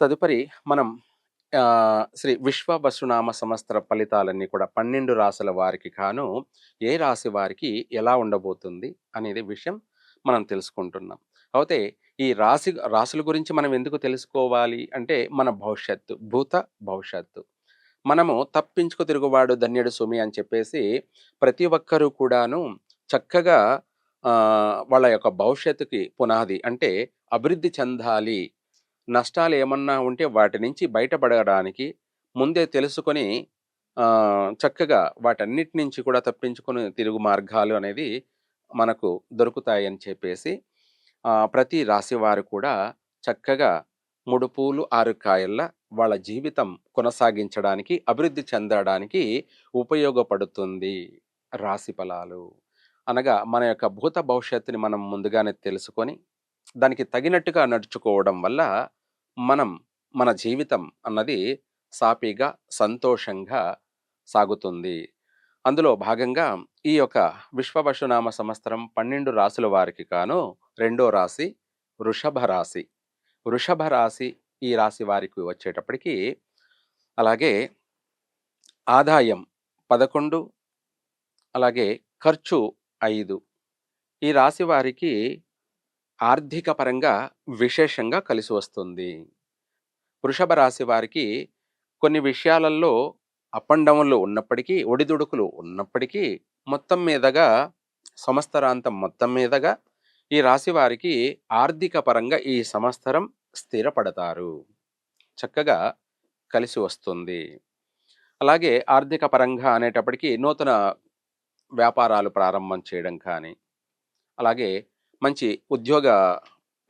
తదుపరి మనం శ్రీ విశ్వవసునామ సంవత్సర ఫలితాలన్నీ కూడా 12 రాసుల వారికి గాను ఏ రాశి వారికి ఎలా ఉండబోతుంది అనేది విషయం మనం తెలుసుకుంటున్నాం. అయితే ఈ రాశి రాసుల గురించి మనం ఎందుకు తెలుసుకోవాలి అంటే మన భవిష్యత్తు, భూత భవిష్యత్తు. మనము తప్పించుకు తిరుగువాడు ధన్యుడు సుమి అని చెప్పేసి ప్రతి ఒక్కరూ కూడాను చక్కగా వాళ్ళ యొక్క భవిష్యత్తుకి పునాది అంటే అభివృద్ధి చెందాలి. నష్టాలు ఏమన్నా ఉంటే వాటి నుంచి బయటపడడానికి ముందే తెలుసుకొని చక్కగా వాటన్నిటి నుంచి కూడా తప్పించుకుని తిరుగు మార్గాలు అనేది మనకు దొరుకుతాయని చెప్పేసి ప్రతి రాశి వారు కూడా చక్కగా మూడు పూలు 6 కాయల్లా వాళ్ళ జీవితం కొనసాగించడానికి, అభివృద్ధి చెందడానికి ఉపయోగపడుతుంది రాశి ఫలాలు. అనగా మన యొక్క భూత భవిష్యత్తుని మనం ముందుగానే తెలుసుకొని, దానికి తగినట్టుగా నడుచుకోవడం వల్ల మనం మన జీవితం అన్నది సాపీగా సంతోషంగా సాగుతుంది. అందులో భాగంగా ఈ యొక్క విశ్వపశునామ సంవత్సరం 12 రాసుల వారికి కాను రెండో రాశి వృషభ రాశి. వృషభ రాశి ఈ రాశి వారికి వచ్చేటప్పటికి అలాగే ఆదాయం 11 అలాగే ఖర్చు ఐదు ఈ రాశి వారికి ఆర్థిక పరంగా విశేషంగా కలిసి వస్తుంది. వృషభ రాశి వారికి కొన్ని విషయాలలో అప్ అండ్ డౌన్‌లు ఉన్నప్పటికీ, ఒడిదుడుకులు ఉన్నప్పటికీ మొత్తం మీదగా సంవత్సరాంతం మొత్తం మీదగా ఈ రాశి వారికి ఆర్థిక పరంగా ఈ సంవత్సరం స్థిరపడతారు. చక్కగా కలిసి వస్తుంది. అలాగే ఆర్థిక పరంగా అనేటప్పటికీ నూతన వ్యాపారాలు ప్రారంభం చేయడం కానీ, అలాగే మంచి ఉద్యోగ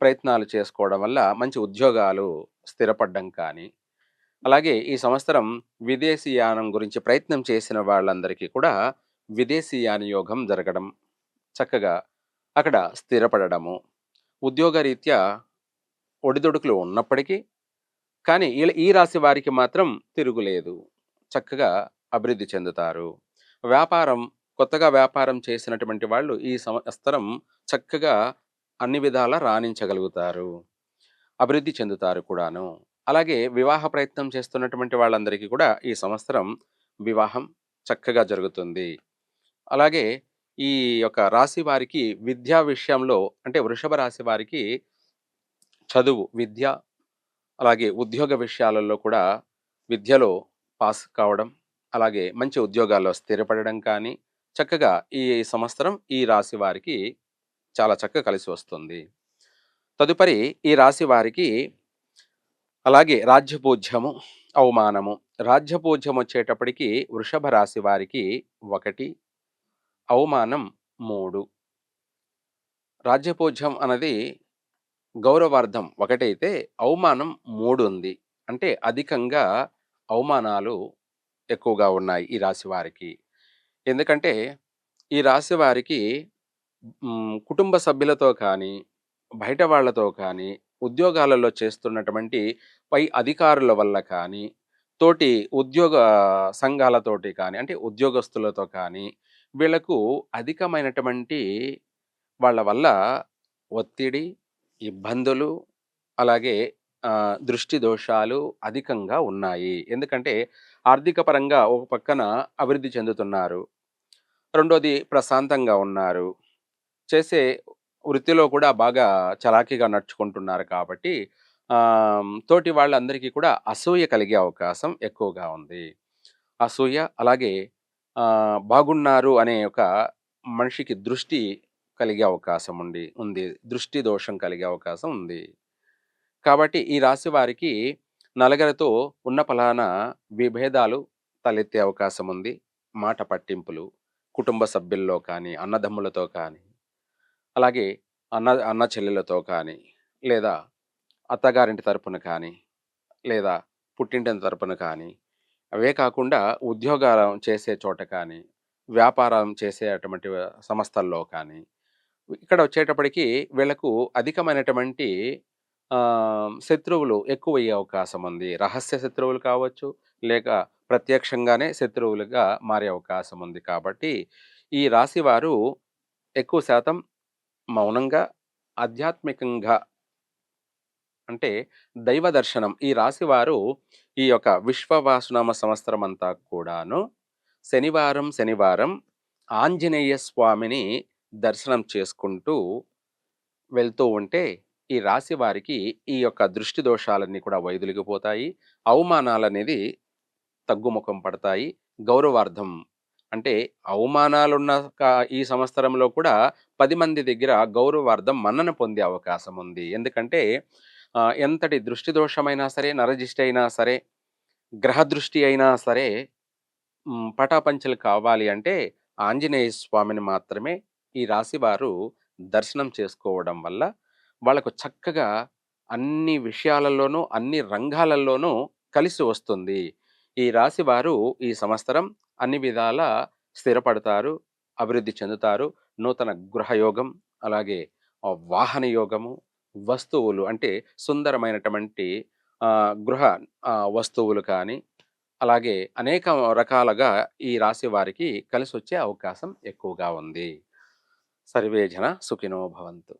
ప్రయత్నాలు చేసుకోవడం వల్ల మంచి ఉద్యోగాలు స్థిరపడ్డం కానీ, అలాగే ఈ సంవత్సరం విదేశీయానం గురించి ప్రయత్నం చేసిన వాళ్ళందరికీ కూడా విదేశీయాన యోగం జరగడం, చక్కగా అక్కడ స్థిరపడడము, ఉద్యోగరీత్యా ఒడిదుడుకులు ఉన్నప్పటికీ, కానీ ఈ రాశి వారికి మాత్రం తిరుగులేదు. చక్కగా అభివృద్ధి చెందుతారు. వ్యాపారం కొత్తగా వ్యాపారం చేసినటువంటి వాళ్ళు ఈ సంవత్సరం చక్కగా అన్ని విధాలా రాణించగలుగుతారు. అభివృద్ధి చెందుతారు కూడాను. అలాగే వివాహ ప్రయత్నం చేస్తున్నటువంటి వాళ్ళందరికీ కూడా ఈ సంవత్సరం వివాహం చక్కగా జరుగుతుంది. అలాగే ఈ యొక్క రాశి వారికి విద్యా విషయంలో అంటే వృషభ రాశి వారికి చదువు, విద్య అలాగే ఉద్యోగ విషయాలలో కూడా విద్యలో పాస్ కావడం, అలాగే మంచి ఉద్యోగాల్లో స్థిరపడడం కానీ, చక్కగా ఈ సంవత్సరం ఈ రాశి వారికి చాలా చక్కగా కలిసి వస్తుంది. తదుపరి ఈ రాశి వారికి అలాగే రాజ్యపూజ్యము, అవమానము. రాజ్యపూజ్యం వచ్చేటప్పటికి వృషభ రాశి వారికి ఒకటి అవమానం మూడు రాజ్యపూజ్యం అన్నది గౌరవార్థం ఒకటైతే, అవమానం మూడు ఉంది. అంటే అధికంగా అవమానాలు ఎక్కువగా ఉన్నాయి ఈ రాశి వారికి. ఎందుకంటే ఈ రాశి వారికి కుటుంబ సభ్యులతో కానీ, బయట వాళ్ళతో కానీ, ఉద్యోగాలలో చేస్తున్నటువంటి పై అధికారుల వల్ల కానీ, తోటి ఉద్యోగ సంఘాలతోటి కానీ, అంటే ఉద్యోగస్తులతో కానీ, వీళ్ళకు అధికమైనటువంటి వాళ్ళ వల్ల ఒత్తిడి, ఇబ్బందులు, అలాగే దృష్టి దోషాలు అధికంగా ఉన్నాయి. ఎందుకంటే ఆర్థిక పరంగా ఒక పక్కన అభివృద్ధి చెందుతున్నారు. రెండోది ప్రశాంతంగా ఉన్నారు. చేసే వృత్తిలో కూడా బాగా చలాకీగా నడుచుకుంటున్నారు కాబట్టి తోటి వాళ్ళందరికీ కూడా అసూయ కలిగే అవకాశం ఎక్కువగా ఉంది. అసూయ అలాగే బాగున్నారు అనే ఒక మనిషికి దృష్టి కలిగే అవకాశం ఉండి ఉంది. దృష్టి దోషం కలిగే అవకాశం ఉంది. కాబట్టి ఈ రాశి వారికి నలుగురితో ఉన్న ఫలానా విభేదాలు తలెత్తే అవకాశం ఉంది. మాట పట్టింపులు, కుటుంబ సభ్యుల్లో కానీ, అన్నదమ్ములతో కానీ, అలాగే అన్న అన్న చెల్లెలతో కానీ, లేదా అత్తగారింటి తరపున కానీ, లేదా పుట్టింటి తరపున కానీ, అవే కాకుండా ఉద్యోగాలు చేసే చోట కానీ, వ్యాపారం చేసేటువంటి సంస్థల్లో కానీ, ఇక్కడ వచ్చేటప్పటికి వీళ్ళకు అధికమైనటువంటి శత్రువులు ఎక్కువయ్యే అవకాశం ఉంది. రహస్య శత్రువులు కావచ్చు, లేక ప్రత్యక్షంగానే శత్రువులుగా మారే అవకాశం ఉంది. కాబట్టి ఈ రాశివారు ఎక్కువ శాతం మౌనంగా, ఆధ్యాత్మికంగా అంటే దైవ దర్శనం. ఈ రాశివారు ఈ యొక్క విశ్వవాసునామ సంవత్సరం అంతా కూడాను శనివారం, శనివారం ఆంజనేయ స్వామిని దర్శనం చేసుకుంటూ వెళ్తూ ఉంటే ఈ రాశి వారికి ఈ యొక్క దృష్టి దోషాలన్నీ కూడా వైదొలిగిపోతాయి. అవమానాలనేది తగ్గుముఖం పడతాయి. గౌరవార్థం అంటే అవమానాలున్న ఈ సంవత్సరంలో కూడా పది మంది దగ్గర గౌరవార్థం మన్నన పొందే అవకాశం ఉంది. ఎందుకంటే ఎంతటి దృష్టి దోషమైనా సరే, నరదిష్టి అయినా సరే, గ్రహ దృష్టి అయినా సరే పటాపంచలు కావాలి అంటే ఆంజనేయ స్వామిని మాత్రమే ఈ రాశి వారు దర్శనం చేసుకోవడం వల్ల వాళ్ళకు చక్కగా అన్ని విషయాలలోనూ, అన్ని రంగాలలోనూ కలిసి వస్తుంది. ఈ రాశి వారు ఈ సంవత్సరం అన్ని విధాలా స్థిరపడతారు, అభివృద్ధి చెందుతారు. నూతన గృహయోగం, అలాగే వాహన యోగము, వస్తువులు అంటే సుందరమైనటువంటి గృహ వస్తువులు కానీ, అలాగే అనేక రకాలుగా ఈ రాశి వారికి కలిసొచ్చే అవకాశం ఎక్కువగా ఉంది. సర్వే జన సుఖినో భవంతు.